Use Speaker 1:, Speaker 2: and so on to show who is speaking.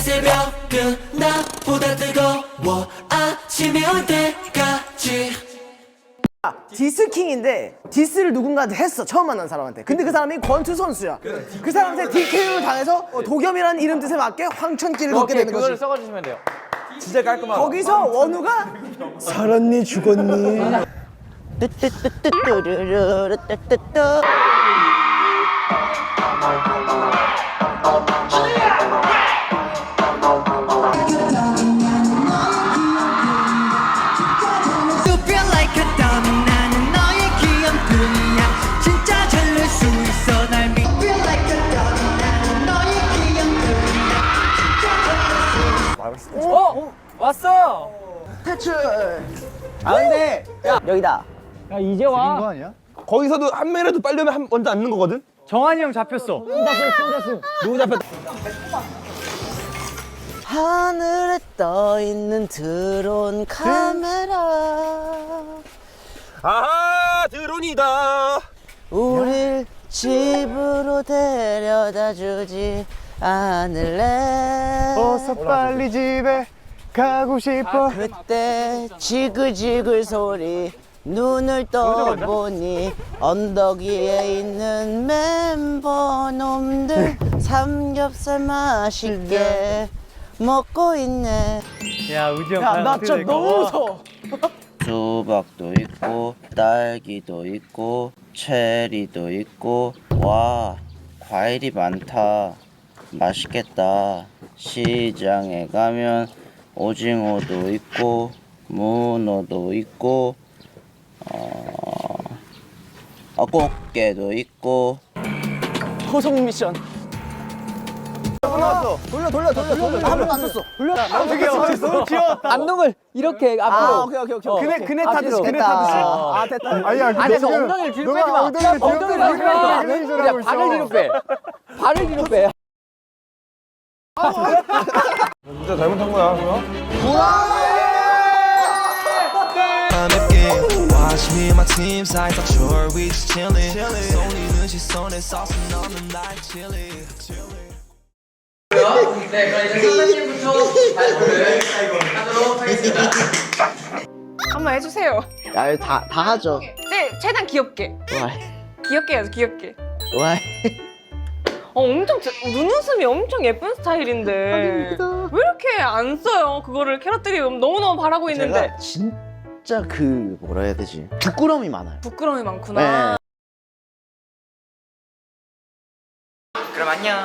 Speaker 1: 새벽은 나보다 뜨거워. 아침이 올 때까지.
Speaker 2: 디스킹인데 디스를 누군가한테 했어. 처음 만난 사람한테. 근데 그 사람이 권투 선수야. 그 사람한테 DK를 당해서 어, 도겸이라는 이름 뜻에 맞게 황천길을 걷게
Speaker 3: 오케이
Speaker 2: 되는
Speaker 3: 그거를
Speaker 2: 거지
Speaker 3: 써주시면 돼요.
Speaker 4: 진짜 깔끔하다.
Speaker 2: 거기서 원우가 살았니 죽었니?
Speaker 1: You 어
Speaker 3: 왔어.
Speaker 2: 아 근데 여기다
Speaker 3: 야 이제 와.
Speaker 4: 거기서도 한 명이라도 빨리 오면 한, 먼저 앉는 거거든?
Speaker 3: 정한이 형 잡혔어.
Speaker 4: 누구 잡혔다.
Speaker 2: 하늘에 떠 있는 드론 카메라
Speaker 4: 아하, 드론이다.
Speaker 2: 우릴 집으로 데려다 주지 않을래
Speaker 5: 어서 빨리 집에 가고 싶어.
Speaker 2: 그때 지글지글 소리 눈을 떠보니 언덕 위에 있는 멤버 놈들 삼겹살 맛있게 먹고 있네.
Speaker 3: 야 우지 형.
Speaker 2: 야 나 진짜 너무 무서워.
Speaker 6: 수박도 있고 딸기도 있고 체리도 있고 와 과일이 많다. 맛있겠다. 시장에 가면 오징어도 있고 문어도 있고 어, 어 꽃게도 있고
Speaker 2: 고속 미션 돌려 돌려 돌려 돌려 한 번도 안 썼어 돌려
Speaker 5: 되게 너무 귀여웠다.
Speaker 3: 안동을 이렇게 앞으로.
Speaker 2: 아 오케이 오케이 오케이
Speaker 5: 그네 그네 타듯이 그네
Speaker 2: 됐다.
Speaker 5: 타듯이.
Speaker 2: 아 됐다
Speaker 5: 아니야.
Speaker 3: 안에서 엉덩이를 뒤로 빼지 마.
Speaker 5: 엉덩이를 뒤로 빼지 마.
Speaker 3: 발을 뒤로 빼. 발을 뒤로 빼.
Speaker 4: 진짜 잘못한 거야.
Speaker 1: Watch me and my team's eyes like sure we just chillin' 쏘리는 시선에 sauce 넣는 날 chillin'
Speaker 7: 네, 그럼 이제 선배님부터 발표를 하도록 하겠습니다.
Speaker 8: 한번 해주세요.
Speaker 2: 야다 다 하죠
Speaker 8: 네, 최대한 귀엽게.
Speaker 2: 와
Speaker 8: 귀엽게 해야죠, 귀엽게.
Speaker 2: 와
Speaker 8: 어, 엄청, 제- 눈웃음이 엄청 예쁜 스타일인데. 왜 이렇게 안 써요? 그거를 캐럿들이 너무너무 바라고 있는데.
Speaker 2: 제가 진짜 그 뭐라 해야 되지 부끄러움이 많아요
Speaker 8: 부끄러움이 많구나.
Speaker 2: 네.
Speaker 7: 그럼 안녕.